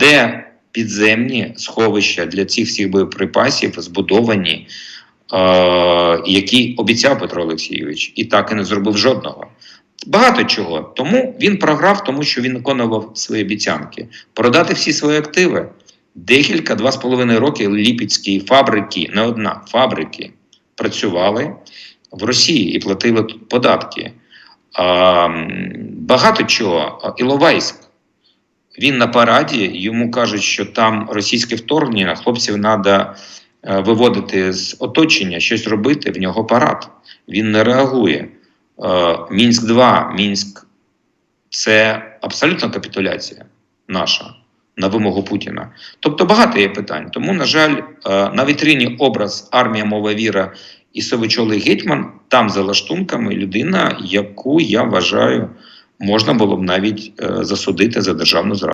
де підземні сховища для цих всіх боєприпасів збудовані, а, які обіцяв Петро Олексійович, і так і не зробив жодного. Багато чого. Тому він програв, тому що він виконував свої обіцянки. Продати всі свої активи. Декілька, два з половиною роки ліпецькі фабрики, не одна фабрики, працювали в Росії і платили податки. А, багато чого. Іловайськ. Він на параді, йому кажуть, що там російське вторгнення, хлопців треба виводити з оточення, щось робити, в нього парад. Він не реагує. Е, Мінськ 2, Мінськ це абсолютна капітуляція наша на вимогу Путіна. Тобто багато є питань. Тому, на жаль, е, на вітрині образ армія, мова віра і Совичолий Гетьман там за лаштунками людина, яку я вважаю, можна було б навіть е, засудити за державну зраду.